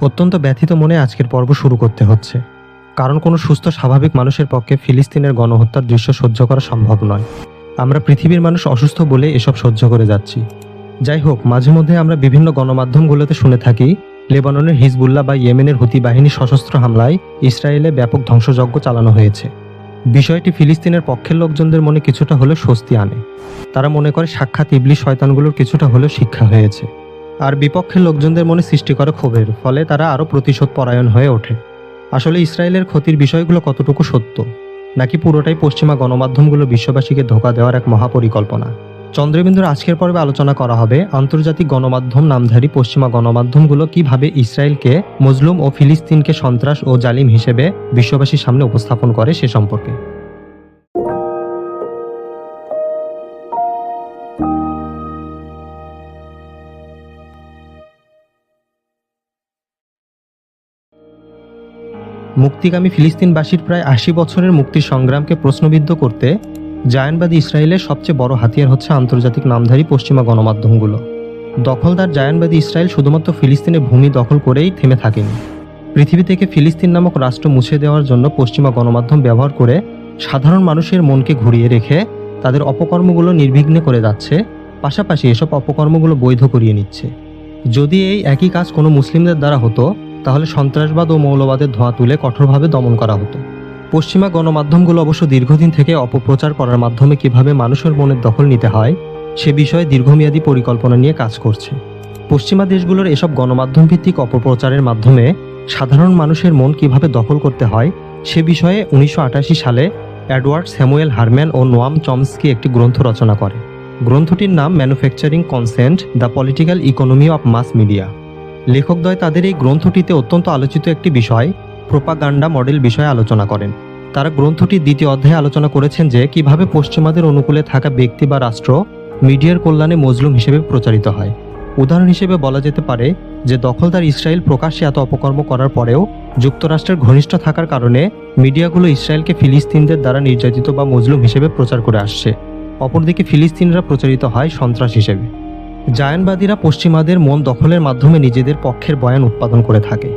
অত্যন্ত ব্যথিত মনে আজকের পর্ব শুরু করতে হচ্ছে। কারণ কোনো সুস্থ, স্বাভাবিক মানুষের পক্ষে ফিলিস্তিনের গণহত্যার দৃশ্য সহ্য করা সম্ভব নয়। আমরা পৃথিবীর মানুষ অসুস্থ বলে এসব সহ্য করে যাচ্ছি। যাই হোক, মাঝে মধ্যে আমরা বিভিন্ন গণমাধ্যমগুলোতে শুনে থাকি, লেবাননের হিজবুল্লাহ বা ইয়েমেনের হুতি বাহিনীর সশস্ত্র হামলায় ইসরায়েলে ব্যাপক ধ্বংসযজ্ঞ চালানো হয়েছে। বিষয়টি ফিলিস্তিনের পক্ষের লোকজনদের মনে কিছুটা হলেও স্বস্তি আনে। তারা মনে করে সাক্ষাৎ ইবলি শয়তানগুলোর কিছুটা হলেও শিক্ষা হয়েছে। আর বিপক্ষের লোকজনদের মনে সৃষ্টি করে ক্ষোভের ফলে তারা আরও প্রতিশোধ পরায়ণ হয়ে ওঠে। আসলে ইসরায়েলের ক্ষতির বিষয়গুলো কতটুকু সত্য, নাকি পুরোটাই পশ্চিমা গণমাধ্যমগুলো বিশ্ববাসীকে ধোকা দেওয়ার এক মহাপরিকল্পনা? চন্দ্রবিন্দুর আজকের পর্বে আলোচনা করা হবে আন্তর্জাতিক গণমাধ্যম নামধারী পশ্চিমা গণমাধ্যমগুলো কীভাবে ইসরায়েলকে মজলুম ও ফিলিস্তিনকে সন্ত্রাস ও জালিম হিসেবে বিশ্ববাসীর সামনে উপস্থাপন করে সে সম্পর্কে। মুক্তিকামী ফিলিস্তিনবাসীর প্রায় আশি বছরের মুক্তির সংগ্রামকে প্রশ্নবিদ্ধ করতে জায়ানবাদী ইসরায়েলের সবচেয়ে বড় হাতিয়ার হচ্ছে আন্তর্জাতিক নামধারী পশ্চিমা গণমাধ্যমগুলো। দখলদার জায়ানবাদী ইসরায়েল শুধুমাত্র ফিলিস্তিনের ভূমি দখল করেই থেমে থাকেনি। পৃথিবী থেকে ফিলিস্তিন নামক রাষ্ট্র মুছে দেওয়ার জন্য পশ্চিমা গণমাধ্যম ব্যবহার করে সাধারণ মানুষের মনকে ঘুরিয়ে রেখে তাদের অপকর্মগুলো নির্বিঘ্নে করে যাচ্ছে, পাশাপাশি এসব অপকর্মগুলো বৈধ করিয়ে নিচ্ছে। যদি এই একই কাজ কোনো মুসলিমদের দ্বারা হতো তাহলে সন্ত্রাসবাদ ও মৌলবাদের ধোঁয়া তুলে কঠোরভাবে দমন করা হতো। পশ্চিমা গণমাধ্যমগুলো অবশ্য দীর্ঘদিন থেকে অপপ্রচার করার মাধ্যমে কীভাবে মানুষের মনের দখল নিতে হয়, সে বিষয়ে দীর্ঘমেয়াদী পরিকল্পনা নিয়ে কাজ করছে। পশ্চিমা দেশগুলোর এসব গণমাধ্যম ভিত্তিক অপপ্রচারের মাধ্যমে সাধারণ মানুষের মন কীভাবে দখল করতে হয়, সে বিষয়ে উনিশশো আটাশি সালে অ্যাডওয়ার্ড স্যামুয়েল হারম্যান ও নোয়াম চমস্কি একটি গ্রন্থ রচনা করে। গ্রন্থটির নাম manufacturing consent the political economy of mass media লেখকদ্বয় তাদের এই গ্রন্থটিতে অত্যন্ত আলোচিত একটি বিষয়, প্রোপাগান্ডা মডেল বিষয়ে আলোচনা করেন। তারা গ্রন্থটির দ্বিতীয় অধ্যায়ে আলোচনা করেছেন যে, কীভাবে পশ্চিমাদের অনুকূলে থাকা ব্যক্তি বা রাষ্ট্র মিডিয়ার কল্যাণে মজলুম হিসেবে প্রচারিত হয়। উদাহরণ হিসেবে বলা যেতে পারে যে, দখলদার ইসরায়েল প্রকাশ্যে এত অপকর্ম করার পরেও যুক্তরাষ্ট্রের ঘনিষ্ঠ থাকার কারণে মিডিয়াগুলো ইসরায়েলকে ফিলিস্তিনদের দ্বারা নির্যাতিত বা মজলুম হিসেবে প্রচার করে আসছে। অপরদিকে ফিলিস্তিনরা প্রচারিত হয় সন্ত্রাস হিসেবে। জায়ানবাদীরা পশ্চিমাদের মন দখলের মাধ্যমে নিজেদের পক্ষের বয়ান উৎপাদন করে থাকে।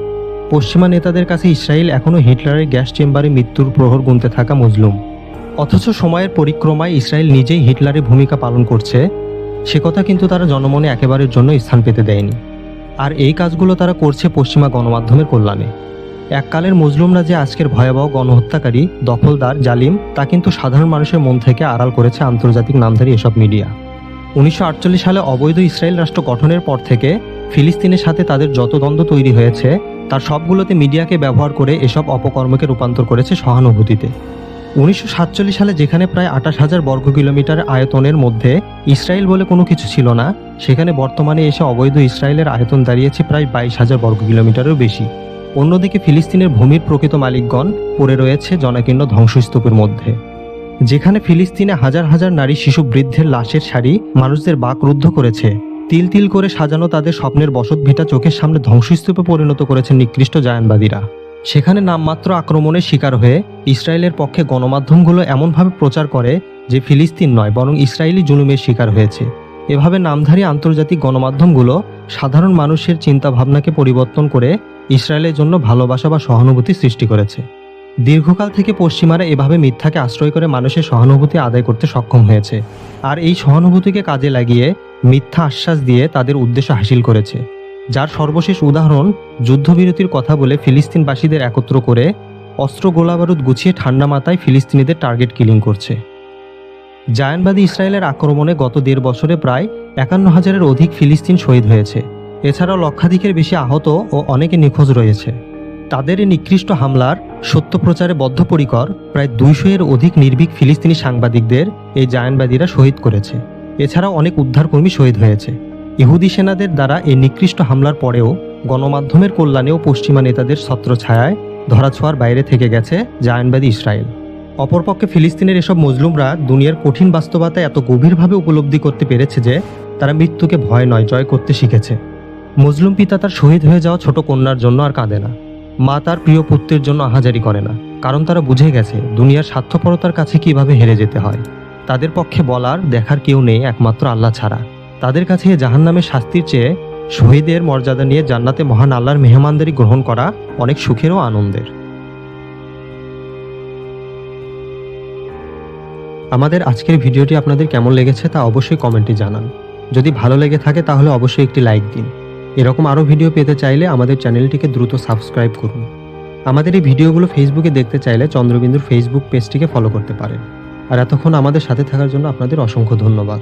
পশ্চিমা নেতাদের কাছে ইসরায়েল এখনও হিটলারের গ্যাস চেম্বারে মৃত্যুর প্রহর গুনতে থাকা মজলুম। অথচ সময়ের পরিক্রমায় ইসরায়েল নিজেই হিটলারের ভূমিকা পালন করছে, সে কথা কিন্তু তারা জনমনে একেবারের জন্য স্থান পেতে দেয়নি। আর এই কাজগুলো তারা করছে পশ্চিমা গণমাধ্যমের কল্যাণে। এককালের মজলুমরা যে আজকের ভয়াবহ গণহত্যাকারী, দখলদার, জালিম, তা কিন্তু সাধারণ মানুষের মন থেকে আড়াল করেছে আন্তর্জাতিক নামধারী এসব মিডিয়া। উনিশশো আটচল্লিশ সালে অবৈধ ইসরায়েল রাষ্ট্র গঠনের পর থেকে ফিলিস্তিনের সাথে তাদের যত দ্বন্দ্ব তৈরি হয়েছে, তার সবগুলোতে মিডিয়াকে ব্যবহার করে এসব অপকর্মকে রূপান্তর করেছে সহানুভূতিতে। উনিশশো সাতচল্লিশ সালে যেখানে প্রায় আঠাশ হাজার বর্গ কিলোমিটার আয়তনের মধ্যে ইসরায়েল বলে কোনো কিছু ছিল না, সেখানে বর্তমানে এসে অবৈধ ইসরায়েলের আয়তন দাঁড়িয়েছে প্রায় বাইশ হাজার বর্গ কিলোমিটারেরও বেশি। অন্যদিকে ফিলিস্তিনের ভূমির প্রকৃত মালিকগণ পড়ে রয়েছে জনাকীর্ণ ধ্বংসস্তূপের মধ্যে। যেখানে ফিলিস্তিনে হাজার হাজার নারী শিশু বৃদ্ধের লাশের সারি মানুষদের বাক রুদ্ধ করেছে। তিল তিল করে সাজানো তাদের স্বপ্নের বসত ভিটা চোখের সামনে ধ্বংসস্তূপে পরিণত করেছে নিকৃষ্ট জায়ানবাদীরা। সেখানে নামমাত্র আক্রমণের শিকার হয়ে ইসরায়েলের পক্ষে গণমাধ্যমগুলো এমনভাবে প্রচার করে যে ফিলিস্তিন নয়, বরং ইসরায়েলি জুলুমের শিকার হয়েছে। এভাবে নামধারী আন্তর্জাতিক গণমাধ্যমগুলো সাধারণ মানুষের চিন্তাভাবনাকে পরিবর্তন করে ইসরায়েলের জন্য ভালোবাসা বা সহানুভূতি সৃষ্টি করেছে। দীর্ঘকাল থেকে পশ্চিমারা এভাবে মিথ্যাকে আশ্রয় করে মানুষের সহানুভূতি আদায় করতে সক্ষম হয়েছে। আর এই সহানুভূতিকে কাজে লাগিয়ে মিথ্যা আশ্বাস দিয়ে তাদের উদ্দেশ্য হাসিল করেছে। যার সর্বশেষ উদাহরণ যুদ্ধবিরতির কথা বলে ফিলিস্তিনবাসীদের একত্র করে অস্ত্র গোলাবারুদ গুছিয়ে ঠান্ডা মাথায় ফিলিস্তিনিদের টার্গেট কিলিং করছে। জায়ানবাদী ইসরায়েলের আক্রমণে গত দেড় বছরে প্রায় একান্ন হাজারের অধিক ফিলিস্তিন শহীদ হয়েছে। এছাড়াও লক্ষাধিকের বেশি আহত ও অনেকে নিখোঁজ রয়েছে। তাদের এই নিকৃষ্ট হামলার সত্য প্রচারে বদ্ধপরিকর প্রায় দুইশো এর অধিক নির্ভীক ফিলিস্তিনি সাংবাদিকদের এই জায়ানবাদীরা শহীদ করেছে। এছাড়াও অনেক উদ্ধারকর্মী শহীদ হয়েছে। ইহুদি সেনাদের দ্বারা এই নিকৃষ্ট হামলার পরেও গণমাধ্যমের কল্যাণেও পশ্চিমা নেতাদের ছত্রছায়ায় ধরাছোঁয়ার বাইরে থেকে গেছে জায়ানবাদী ইসরায়েল। অপরপক্ষে ফিলিস্তিনের এসব মজলুমরা দুনিয়ার কঠিন বাস্তবতা এত গভীরভাবে উপলব্ধি করতে পেরেছে যে তারা মৃত্যুকে ভয় নয়, জয় করতে শিখেছে। মজলুম পিতা তার শহীদ হয়ে যাওয়া ছোট কন্যার জন্য আর কাঁদে না। মা তার প্রিয় পুত্রের জন্য আহাজারি করে না, কারণ তারা বুঝে গেছে দুনিয়ার স্বার্থপরতার কাছে কীভাবে হেরে যেতে হয়। তাদের পক্ষে বলার, দেখার কেউ নেই একমাত্র আল্লাহ ছাড়া। তাদের কাছে জাহান জাহান্নামের শাস্তির চেয়ে শহীদের মর্যাদা নিয়ে জান্নাতে মহান আল্লাহর মেহমানদারি গ্রহণ করা অনেক সুখের ও আনন্দের। আমাদের আজকের ভিডিওটি আপনাদের কেমন লেগেছে তা অবশ্যই কমেন্টে জানান। যদি ভালো লেগে থাকে তাহলে অবশ্যই একটি লাইক দিন। এরকম আরও ভিডিও পেতে চাইলে আমাদের চ্যানেলটিকে দ্রুত সাবস্ক্রাইব করুন। আমাদের এই ভিডিওগুলো ফেসবুকে দেখতে চাইলে চন্দ্রবিন্দুর ফেসবুক পেজটিকে ফলো করতে পারেন। আর এতক্ষণ আমাদের সাথে থাকার জন্য আপনাদের অসংখ্য ধন্যবাদ।